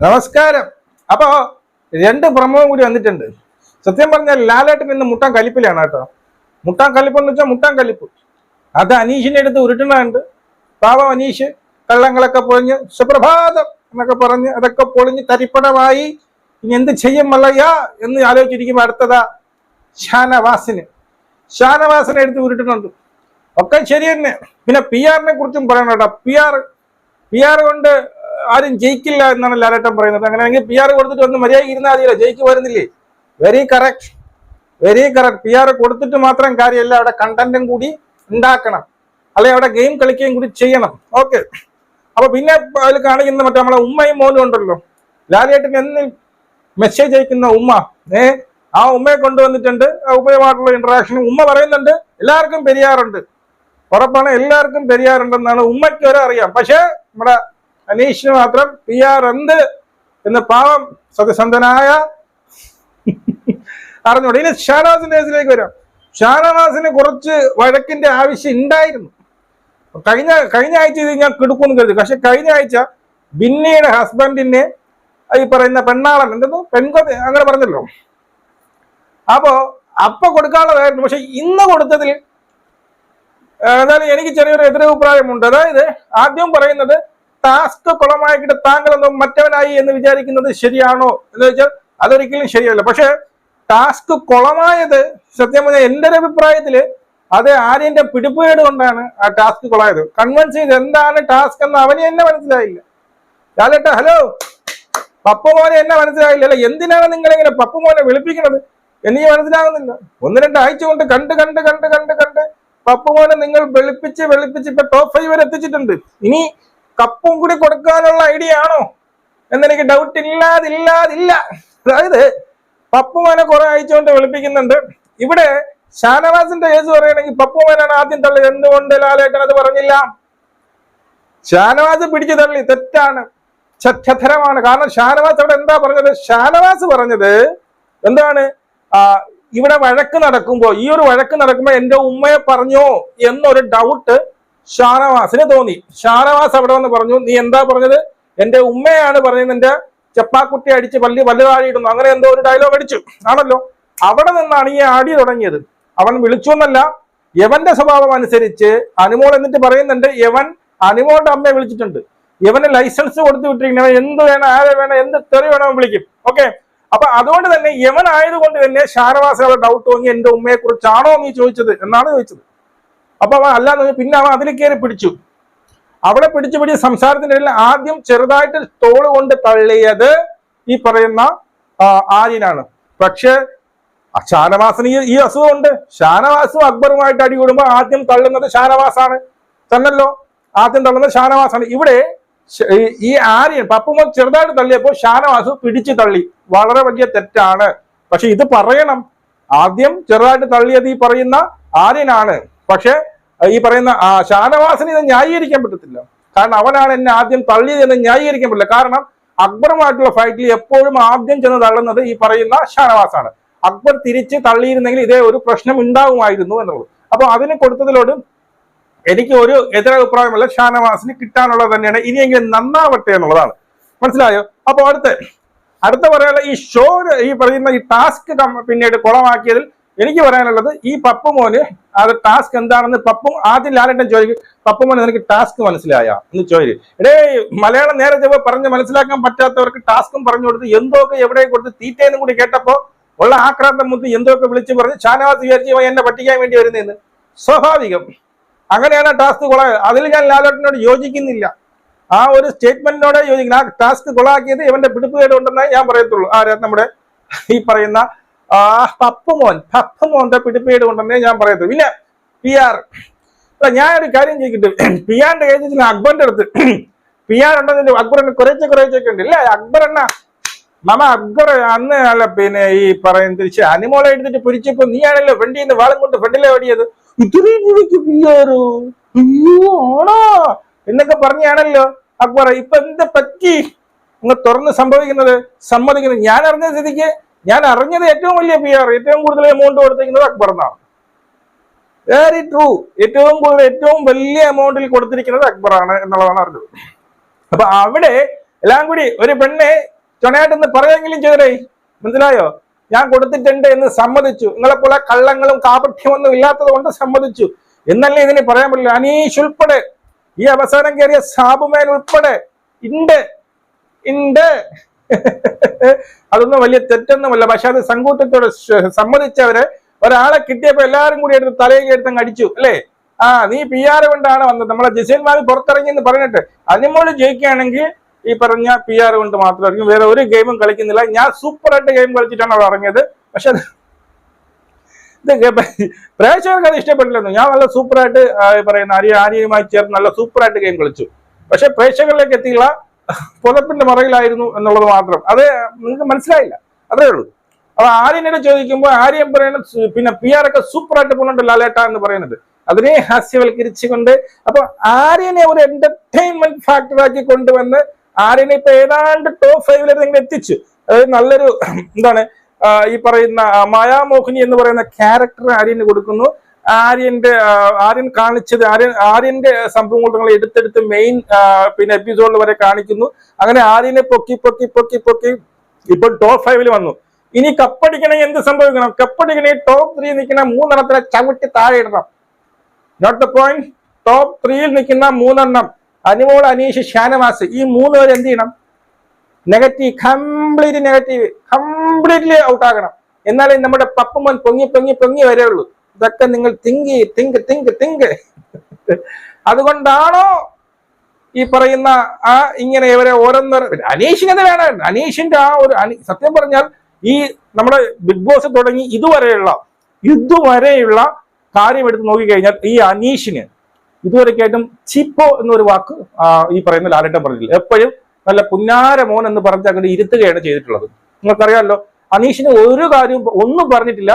നമസ്കാരം. അപ്പോ രണ്ട് ഭ്രമവും കൂടി വന്നിട്ടുണ്ട്. സത്യം പറഞ്ഞാൽ ലാലേട്ടൻ ഇന്ന് മുട്ടാൻ കലിപ്പിലാണ് കേട്ടോ. മുട്ടാൻ കലിപ്പെന്ന് വെച്ചാൽ മുട്ടാൻ കലിപ്പ്. അത് അനീഷിന്റെ അടുത്ത് ഉരുട്ടണുണ്ട് പാവം അനീഷ് കള്ളങ്ങളൊക്കെ പൊളിഞ്ഞ് സുപ്രഭാതം എന്നൊക്കെ പറഞ്ഞ് അതൊക്കെ പൊളിഞ്ഞ് തരിപ്പടമായി. ഇനി എന്ത് ചെയ്യും മല്ലയ്യ എന്ന് ആലോചിച്ചിരിക്കുമ്പോൾ അടുത്തതാ ഷാനവാസിന്. ഷാനവാസിനെ എടുത്ത് ഉരുട്ടുന്നുണ്ട്. ഒക്കെ ശരി തന്നെ. പിന്നെ പി ആറിനെ കുറിച്ചും പറയണം കേട്ടോ. പി ആർ പി ആർ കൊണ്ട് ആരും ജയിക്കില്ല എന്നാണ് ലാലേട്ടൻ പറയുന്നത്. അങ്ങനെയാണെങ്കിൽ പി ആർ കൊടുത്തിട്ട് ഒന്ന് മര്യാദ ഇരുന്നാൽ മതിയല്ലോ. ജയിക്ക് വരുന്നില്ലേ very correct very correct P R കൊടുത്തിട്ട് മാത്രം കാര്യമല്ല അവിടെ കണ്ടന്റും കൂടി ഉണ്ടാക്കണം. അല്ലെ അവിടെ ഗെയിം കളിക്കുകയും കൂടി ചെയ്യണം. ഓക്കെ അപ്പൊ പിന്നെ അതിൽ കാണിക്കുന്ന മറ്റേ നമ്മളെ ഉമ്മയും മോനും ഉണ്ടല്ലോ. ലാലേട്ടിന് എന്ന് മെസ്സേജ് അയക്കുന്ന ഉമ്മ ഏ ആ ഉമ്മയെ കൊണ്ടുവന്നിട്ടുണ്ട്. ഉമ്മയുമായിട്ടുള്ള ഇന്ററാക്ഷൻ ഉമ്മ പറയുന്നുണ്ട് എല്ലാവർക്കും പെരിയാറുണ്ട്. ഉറപ്പാണ് എല്ലാവർക്കും പെരിയാറുണ്ടെന്നാണ് ഉമ്മയ്ക്ക് വരെ അറിയാം പക്ഷേ നമ്മുടെ അനീഷിന് മാത്രം പി ആർ എന്ത് എന്ന് പാവം സത്യസന്ധനായ അറിഞ്ഞൂടെ. ഇനി ഷാനവാസിന്റെ കേസിലേക്ക് വരാം. ഷാനവാസിന് കുറച്ച് വഴക്കിന്റെ ആവശ്യം ഉണ്ടായിരുന്നു കഴിഞ്ഞ കഴിഞ്ഞ ആഴ്ച ഇത് ഞാൻ കിടക്കുമെന്ന് കരുതി. പക്ഷെ കഴിഞ്ഞ ആഴ്ച ബിന്നിയുടെ ഹസ്ബൻഡിനെ ഈ പറയുന്ന പെണ്ണാളൻ എന്തെന്നു പെൺകൊതി അങ്ങനെ പറഞ്ഞല്ലോ. അപ്പോ അപ്പൊ കൊടുക്കാനുള്ളതായിരുന്നു. പക്ഷെ ഇന്ന് കൊടുത്തതിൽ എന്നാലും എനിക്ക് ചെറിയൊരു എതിരഭിപ്രായമുണ്ട്. അതായത് ആദ്യം പറയുന്നത് ടാസ്ക് കുളമാക്കിയിട്ട് താങ്കളൊന്നും മറ്റവനായി എന്ന് വിചാരിക്കുന്നത് ശരിയാണോ എന്ന് വെച്ചാൽ അതൊരിക്കലും ശരിയല്ല. പക്ഷെ ടാസ്ക് കുളമായത് സത്യം പറഞ്ഞാൽ എന്റെ ഒരു അഭിപ്രായത്തിൽ അത് ആര്യന്റെ പിടിപ്പുകേട് കൊണ്ടാണ് ആ ടാസ്ക് കുളമായത്. കൺവിൻസ് ചെയ്ത് എന്താണ് ടാസ്ക് എന്ന് അവന് എന്നെ മനസ്സിലായില്ല. ലാലേട്ട ഹലോ പപ്പു മോനെ എന്നെ മനസ്സിലായില്ല. അല്ല എന്തിനാണ് നിങ്ങളിങ്ങനെ പപ്പു മോനെ വിളിപ്പിക്കുന്നത്? എനിക്ക് മനസ്സിലാകുന്നില്ല. ഒന്ന് രണ്ട് ആഴ്ച കൊണ്ട് കണ്ട് കണ്ട് കണ്ട് കണ്ട് കണ്ട് പപ്പു മോനെ നിങ്ങൾ വെളുപ്പിച്ച് വെളുപ്പിച്ച് ഇപ്പൊ ടോപ്പ് ഫൈവ് വരെ എത്തിച്ചിട്ടുണ്ട്. ഇനി കപ്പും കൂടി കൊടുക്കാനുള്ള ഐഡിയ ആണോ? എന്നെനിക്ക് ഡൗട്ട് ഇല്ലാതില്ലാതില്ല. അതായത് പപ്പുമാനെ കുറെ അയച്ചുകൊണ്ട് വിളിപ്പിക്കുന്നുണ്ട്. ഇവിടെ ഷാനവാസിന്റെ കേസ് പറയുകയാണെങ്കിൽ പപ്പുമാനാണ് ആദ്യം തള്ളിയത്. എന്തുകൊണ്ട് ലാലേട്ടൻ അത് പറഞ്ഞില്ല? ഷാനവാസ് പിടിച്ചു തള്ളി. തെറ്റാണ്. സത്യധരമാണ് കാരണം ഷാനവാസ് അവിടെ എന്താ പറഞ്ഞത്? ഷാനവാസ് പറഞ്ഞത് എന്താണ്? ഇവിടെ വഴക്ക് നടക്കുമ്പോ ഈ ഒരു വഴക്ക് നടക്കുമ്പോ എന്റെ ഉമ്മയെ പറഞ്ഞോ എന്നൊരു ഡൗട്ട് ഷാനവാസിന് തോന്നി. ഷാനവാസ് അവിടെ വന്ന് പറഞ്ഞു നീ എന്താ പറഞ്ഞത്? എന്റെ ഉമ്മയാണ് പറഞ്ഞത് എന്റെ ചെപ്പാക്കുട്ടി അടിച്ച് പല്ലി വലുതാഴിയിടുന്നു അങ്ങനെ എന്തോ ഒരു ഡയലോഗ് അടിച്ചു. ആണല്ലോ? അവിടെ നിന്നാണ് ഈ ആടി തുടങ്ങിയത്. അവൻ വിളിച്ചു എന്നല്ല യവന്റെ സ്വഭാവം അനുസരിച്ച് അനുമോൾ എന്നിട്ട് പറയുന്നുണ്ട് യവൻ അനുമോളുടെ അമ്മയെ വിളിച്ചിട്ടുണ്ട്. യവന് ലൈസൻസ് കൊടുത്തു വിട്ടിരിക്കണം എന്ത് വേണം ആരെ വേണം എന്ത് തെറി വേണം വിളിക്കും. ഓക്കെ അപ്പൊ അതുകൊണ്ട് തന്നെ യവൻ ആയതുകൊണ്ട് തന്നെ ഷാനവാസ് അവിടെ ഡൗട്ട് തോന്നി എന്റെ ഉമ്മയെ കുറിച്ചാണോ നീ ചോദിച്ചത്? എന്നാണ് ചോദിച്ചത്. അപ്പൊ അവൻ അല്ലാന്ന് പിന്നെ അവൻ അതിൽ കയറി പിടിച്ചു. അവിടെ പിടിച്ചു പിടിച്ച സംസാരത്തിന്റെ ഇടയിൽ ആദ്യം ചെറുതായിട്ട് തോൾ കൊണ്ട് തള്ളിയത് ഈ പറയുന്ന ആര്യനാണ്. പക്ഷേ ഷാനവാസന് ഈ- ഈ അസുഖമുണ്ട് ഷാനവാസും അക്ബറുമായിട്ട് അടി കൂടുമ്പോൾ ആദ്യം തള്ളുന്നത് ഷാനവാസാണ്. തന്നല്ലോ. ആദ്യം തള്ളുന്നത് ഷാനവാസാണ്. ഇവിടെ ഈ ആര്യൻ പപ്പുമോ ചെറുതായിട്ട് തള്ളിയപ്പോൾ ഷാനവാസു പിടിച്ചു തള്ളി. വളരെ വലിയ തെറ്റാണ്. പക്ഷെ ഇത് പറയണം. ആദ്യം ചെറുതായിട്ട് തള്ളിയത് ഈ പറയുന്ന ആര്യനാണ്. പക്ഷെ ഈ പറയുന്ന ഷാനവാസിന് ഇത് ന്യായീകരിക്കാൻ പറ്റത്തില്ല. കാരണം അവനാണ് എന്നെ ആദ്യം തള്ളിയത് എന്ന് ന്യായീകരിക്കാൻ പറ്റില്ല. കാരണം അക്ബറുമായിട്ടുള്ള ഫൈറ്റിൽ എപ്പോഴും ആദ്യം ചെന്ന് തള്ളുന്നത് ഈ പറയുന്ന ഷാനവാസാണ്. അക്ബർ തിരിച്ച് തള്ളിയിരുന്നെങ്കിൽ ഇതേ ഒരു പ്രശ്നം ഉണ്ടാകുമായിരുന്നു എന്നുള്ളത്. അപ്പൊ അതിന് കൊടുത്തതിലോട് എനിക്ക് ഒരു എതിരഭിപ്രായമല്ല. ഷാനവാസിന് കിട്ടാനുള്ളത് തന്നെയാണ്. ഇനിയെങ്കിലും നന്നാവട്ടെ എന്നുള്ളതാണ്. മനസ്സിലായോ? അപ്പോൾ അടുത്ത അടുത്ത പറയാനുള്ള ഈ ഷോ ഈ പറയുന്ന ഈ ടാസ്ക് പിന്നീട് കുളമാക്കിയതിൽ എനിക്ക് പറയാനുള്ളത് ഈ പപ്പു മോന് അത് ടാസ്ക് എന്താണെന്ന് പപ്പും ആദ്യം ലാലേട്ടൻ ചോദിക്കും. പപ്പു മോന് നിനക്ക് ടാസ്ക് മനസ്സിലായ? എന്ന് ചോദിക്കും. എടേ മലയാളം നേരെ ചൊവ്വെ പറഞ്ഞ് മനസ്സിലാക്കാൻ പറ്റാത്തവർക്ക് ടാസ്കും പറഞ്ഞു കൊടുത്ത് എന്തൊക്കെ എവിടെ കൊടുത്ത് തീറ്റയെന്നും കൂടി കേട്ടപ്പോ ഉള്ള ആക്രാന്തം മുത്ത് എന്തൊക്കെ വിളിച്ചു പറഞ്ഞ് ഷാനവാസ് വിചാരിച്ചു എന്നെ പറ്റിക്കാൻ വേണ്ടി വരുന്നതെന്ന് സ്വാഭാവികം. അങ്ങനെയാണ് ടാസ്ക് കൊള അതിൽ ഞാൻ ലാലോട്ടിനോട് യോജിക്കുന്നില്ല. ആ ഒരു സ്റ്റേറ്റ്മെന്റിനോടെ യോജിക്കുന്നു ആ ടാസ്ക് കൊളാക്കിയത് ഇവന്റെ പിടിപ്പുകേട് ഉണ്ടെന്നേ ഞാൻ പറയത്തുള്ളൂ. ആരാ നമ്മുടെ ഈ പറയുന്ന ആ പപ്പ് മോൻ പപ്പ് മോന്റെ പിടിപ്പേട് കൊണ്ടെന്നേ ഞാൻ പറയത്തു പിന്നെ പി ആർ ഞാൻ ഒരു കാര്യം ചോദിക്കട്ടെ? പി ആറിന്റെ കഴിഞ്ഞ അക്ബറിന്റെ അടുത്ത് പി ആർ ഉണ്ടെന്ന് അക്ബറിന് കുറേച്ചെ കുറേച്ചൊക്കെ ഉണ്ട്. ഇല്ലേ? അക്ബർ എണ്ണ മമ അക്ബർ അന്ന് അല്ല പിന്നെ ഈ പറയുന്ന തിരിച്ച് അനിമോളെ എടുത്തിട്ട് പൊരിച്ചപ്പോ നീയാണല്ലോ ഫ്രണ്ടിൽ നിന്ന് വാളം കൊണ്ട് ഫ്രണ്ടിലെ ഓടിയത്? ഇത്രയും പുള്ളിക്ക് പി ആണോ? എന്നൊക്കെ പറഞ്ഞാണല്ലോ അക്ബർ. ഇപ്പൊ എന്താ പറ്റി? അങ്ങ് തുറന്ന് സംഭവിക്കുന്നത്? സമ്മതിക്കുന്നത് ഞാൻ അറിഞ്ഞ സ്ഥിതിക്ക് ഞാൻ അറിഞ്ഞത് ഏറ്റവും വലിയ പി ആർ ഏറ്റവും കൂടുതൽ എമൗണ്ട് കൊടുത്തിരിക്കുന്നത് അക്ബറിനാണ് വെരി ട്രൂ ഏറ്റവും കൂടുതൽ ഏറ്റവും വലിയ എമൗണ്ടിൽ കൊടുത്തിരിക്കുന്നത് അക്ബറാണ് എന്നുള്ളതാണ് അറിഞ്ഞത്. അപ്പൊ അവിടെ എല്ലാം കൂടി ഒരു പെണ്ണെ ചൊണയായിട്ടെന്ന് പറയുമെങ്കിലും ചെയ്തേ മനസ്സിലായോ? ഞാൻ കൊടുത്തിട്ടുണ്ട് എന്ന് സമ്മതിച്ചു. നിങ്ങളെ പോലെ കള്ളങ്ങളും കാപഠ്യമൊന്നും ഇല്ലാത്തത് കൊണ്ട് സമ്മതിച്ചു. എന്നല്ലേ ഇതിന് പറയാൻ പറ്റില്ല? അനീഷ് ഉൾപ്പെടെ ഈ അവസാനം കയറിയ സാബുമേൻ ഉൾപ്പെടെ ഇണ്ട് ഉണ്ട് അതൊന്നും വലിയ തെറ്റൊന്നുമല്ല. പക്ഷെ അത് സങ്കൂട്ടത്തോടെ സമ്മതിച്ചവരെ ഒരാളെ കിട്ടിയപ്പോ എല്ലാരും കൂടി എടുത്ത് തലയിൽ എടുത്ത് അടിച്ചു അല്ലേ? ആ നീ പി ആർ കൊണ്ടാണ് വന്നത്. നമ്മളെ ജസീൽ മാവി പുറത്തിറങ്ങി എന്ന് പറഞ്ഞിട്ട് അതിനോട് ജയിക്കുകയാണെങ്കിൽ ഈ പറഞ്ഞ പി ആർ കൊണ്ട് മാത്രമായിരിക്കും. വേറെ ഒരു ഗെയിമും കളിക്കുന്നില്ല. ഞാൻ സൂപ്പർ ആയിട്ട് ഗെയിം കളിച്ചിട്ടാണ് അവിടെ ഇറങ്ങിയത്. പക്ഷെ അത് ഇത് പ്രേക്ഷകർക്ക് അത് ഇഷ്ടപ്പെട്ടില്ലെന്നു. ഞാൻ നല്ല സൂപ്പറായിട്ട് പറയുന്ന ആര്യ ആര്യയുമായി ചേർന്ന് നല്ല സൂപ്പറായിട്ട് ഗെയിം കളിച്ചു. പക്ഷെ പ്രേക്ഷകരിലേക്ക് എത്തിയുള്ള പുതപ്പിന്റെ മറയിലായിരുന്നു എന്നുള്ളത് മാത്രം. അത് നിങ്ങൾക്ക് മനസ്സിലായില്ല. അത്രേ ഉള്ളൂ. അപ്പൊ ആര്യനോട് ചോദിക്കുമ്പോൾ ആര്യൻ പറയുന്നത് പിന്നെ പി ആർ ഒക്കെ സൂപ്പർ ആയിട്ട് പോകുന്നുണ്ട് ലാലേട്ട എന്ന് പറയുന്നത്. അതിനെ ഹാസ്യവൽക്കരിച്ചുകൊണ്ട് അപ്പൊ ആര്യനെ ഒരു എന്റർടൈൻമെന്റ് ഫാക്ടറാക്കി കൊണ്ടുവന്ന് ആര്യനെ ഇപ്പൊ ഏതാണ്ട് ടോപ്പ് ഫൈവിലേക്ക് നിങ്ങൾ എത്തിച്ചു. അതായത് നല്ലൊരു എന്താണ് ഈ പറയുന്ന മായാമോഹിനി എന്ന് പറയുന്ന ക്യാരക്ടർ ആര്യന് കൊടുക്കുന്നു. ആര്യന്റെ ആര്യൻ കാണിച്ചത് ആര്യൻ ആര്യന്റെ സംഭവങ്ങൾ എടുത്തെടുത്ത് മെയിൻ പിന്നെ എപ്പിസോഡിൽ വരെ കാണിക്കുന്നു. അങ്ങനെ ആര്യനെ പൊക്കി പൊക്കി പൊക്കി പൊക്കി ഇപ്പോൾ ടോപ്പ് ഫൈവിൽ വന്നു. ഇനി കപ്പടിക്കണമെങ്കിൽ എന്ത് സംഭവിക്കണം? കപ്പടിക്കണമെങ്കിൽ ടോപ്പ് ത്രീ നിൽക്കുന്ന മൂന്നെണ്ണത്തിനെ ചവിട്ടി താഴെ ഇടണം. നോട്ട് ദ പോയിന്റ് ടോപ്പ് ത്രീയിൽ നിൽക്കുന്ന മൂന്നെണ്ണം. അനുമോൾ അനീഷ് ഷാനവാസ് ഈ മൂന്ന് പേര് എന്ത് ചെയ്യണം? Negative complete negative completely out ആകണം. എന്നാലേ നമ്മുടെ പപ്പമ്മൻ പൊങ്ങി പൊങ്ങി പൊങ്ങി വരെയുള്ളൂ ഇതൊക്കെ നിങ്ങൾ തിങ്കി തിങ്ക് തിങ്ക് തിങ്ക്. അതുകൊണ്ടാണോ ഈ പറയുന്ന ആ ഇങ്ങനെ ഇവരെ ഓരോന്നര അനീഷിനത് വേണം? അനീഷിന്റെ ആ ഒരു സത്യം പറഞ്ഞാൽ ഈ നമ്മുടെ ബിഗ് ബോസ് തുടങ്ങി ഇതുവരെയുള്ള ഇതുവരെയുള്ള കാര്യം എടുത്ത് നോക്കിക്കഴിഞ്ഞാൽ ഈ അനീഷിന് ഇതുവരെക്കായിട്ടും ചിപ്പോ എന്നൊരു വാക്ക് ഈ പറയുന്ന ലാലേട്ടൻ പറഞ്ഞില്ല എപ്പോഴും നല്ല പുന്നാര മോൻ എന്ന് പറഞ്ഞ് അങ്ങോട്ട് ഇരുത്തുകയാണ് ചെയ്തിട്ടുള്ളത്. നിങ്ങൾക്കറിയാമല്ലോ അനീഷിന് ഒരു കാര്യവും ഒന്നും പറഞ്ഞിട്ടില്ല.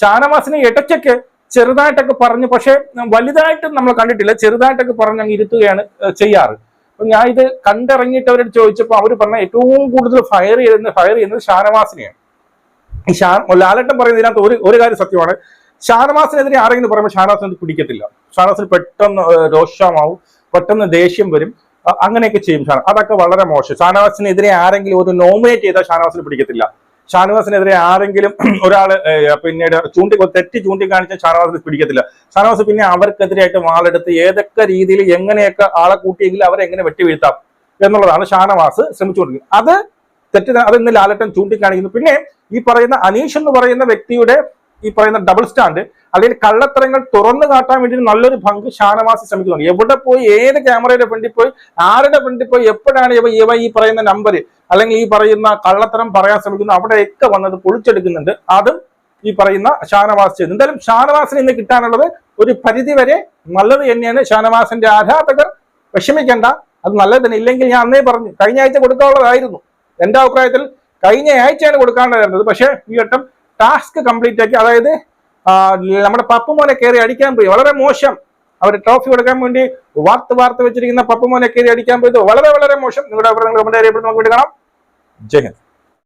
ഷാനവാസിനെ ഇടയ്ക്കൊക്കെ ചെറുതായിട്ടൊക്കെ പറഞ്ഞു പക്ഷെ വലുതായിട്ട് നമ്മൾ കണ്ടിട്ടില്ല. ചെറുതായിട്ടൊക്കെ പറഞ്ഞ് അങ്ങ് ഇരുത്തുകയാണ് ചെയ്യാറ്. അപ്പൊ ഞാൻ ഇത് കണ്ടിറങ്ങിയിട്ട് അവരോട് ചോദിച്ചപ്പോൾ അവർ പറഞ്ഞ ഏറ്റവും കൂടുതൽ ഫയർ ചെയ്യുന്നത് ഫയർ ചെയ്യുന്നത് ഷാനവാസിനെയാണ്. ഈ ഷാ ലാലട്ടൻ പറയുന്നത് ഇതിനകത്ത് ഒരു ഒരു കാര്യം സത്യമാണ്. ഷാനവാസിനെതിരെ ആരെങ്കിലും പറയുമ്പോൾ ഷാനവാസിന് പിടിക്കത്തില്ല. ഷാനവാസിന് പെട്ടെന്ന് രോഷമാവും പെട്ടെന്ന് ദേഷ്യം വരും. അങ്ങനെയൊക്കെ ചെയ്യും ഷാൻ അതൊക്കെ വളരെ മോശം. ഷാനവാസിനെതിരെ ആരെങ്കിലും ഒരു നോമിനേറ്റ് ചെയ്താൽ ഷാനവാസിന് പിടിക്കത്തില്ല. ഷാനവാസിനെതിരെ ആരെങ്കിലും ഒരാൾ പിന്നീട് ചൂണ്ടി തെറ്റ് ചൂണ്ടിക്കാണിച്ച ഷാനവാസിനെ പിടിക്കത്തില്ല. ഷാനവാസ് പിന്നെ അവർക്കെതിരായിട്ട് വാളെടുത്ത് ഏതൊക്കെ രീതിയിൽ എങ്ങനെയൊക്കെ ആളെ കൂട്ടിയെങ്കിലും അവരെ എങ്ങനെ വെട്ടിവീഴ്ത്താം എന്നുള്ളതാണ് ഷാനവാസ് ശ്രമിച്ചുകൊണ്ടിരിക്കുന്നത്. അത് തെറ്റ് അത് ഇന്ന് ലാലട്ടൻ ചൂണ്ടിക്കാണിക്കുന്നു. പിന്നെ ഈ പറയുന്ന അനീഷ് എന്ന് പറയുന്ന വ്യക്തിയുടെ ഈ പറയുന്ന ഡബിൾ സ്റ്റാൻഡ് അല്ലെങ്കിൽ കള്ളത്തരങ്ങൾ തുറന്നു കാട്ടാൻ വേണ്ടി നല്ലൊരു പങ്ക് ഷാനവാസ് ശ്രമിക്കുന്നുണ്ട്. എവിടെ പോയി ഏത് ക്യാമറയുടെ ഫ്രണ്ടിൽ പോയി ആരുടെ ഫ്രണ്ടിൽ പോയി എപ്പോഴാണ് ഇവ ഈ പറയുന്ന നമ്പർ അല്ലെങ്കിൽ ഈ പറയുന്ന കള്ളത്തരം പറയാൻ ശ്രമിക്കുന്നു അവിടെയൊക്കെ വന്നത് പൊളിച്ചെടുക്കുന്നുണ്ട്. അതും ഈ പറയുന്ന ഷാനവാസ് ചെയ്തു എന്തായാലും ഷാനവാസിന് ഇന്ന് കിട്ടാനുള്ളത് ഒരു പരിധി വരെ നല്ലത് തന്നെയാണ്. ഷാനവാസിന്റെ ആരാധകർ വിഷമിക്കേണ്ട. അത് നല്ലത് തന്നെ. ഇല്ലെങ്കിൽ ഞാൻ അന്നേ പറഞ്ഞു കഴിഞ്ഞ ആഴ്ച കൊടുക്കാനുള്ളതായിരുന്നു. എന്റെ അഭിപ്രായത്തിൽ കഴിഞ്ഞ ആഴ്ചയാണ് കൊടുക്കാനുണ്ടായിരുന്നത് പക്ഷേ ഈ വട്ടം ടാസ്ക് കംപ്ലീറ്റ് ആക്കി അതായത് നമ്മുടെ പപ്പുമോനെ കയറി അടിക്കാൻ പോയി. വളരെ മോശം. അവർ ട്രോഫി കൊടുക്കാൻ വേണ്ടി വാർത്ത് വാർത്ത് വെച്ചിരിക്കുന്ന പപ്പുമോനെ കയറി അടിക്കാൻ പോയത് വളരെ വളരെ മോശം. നിങ്ങളുടെ അഭിപ്രായങ്ങൾ കമന്റ് അറിയപ്പെടുന്ന നമുക്ക് വേണ്ടി കാണാം. जय हिंद।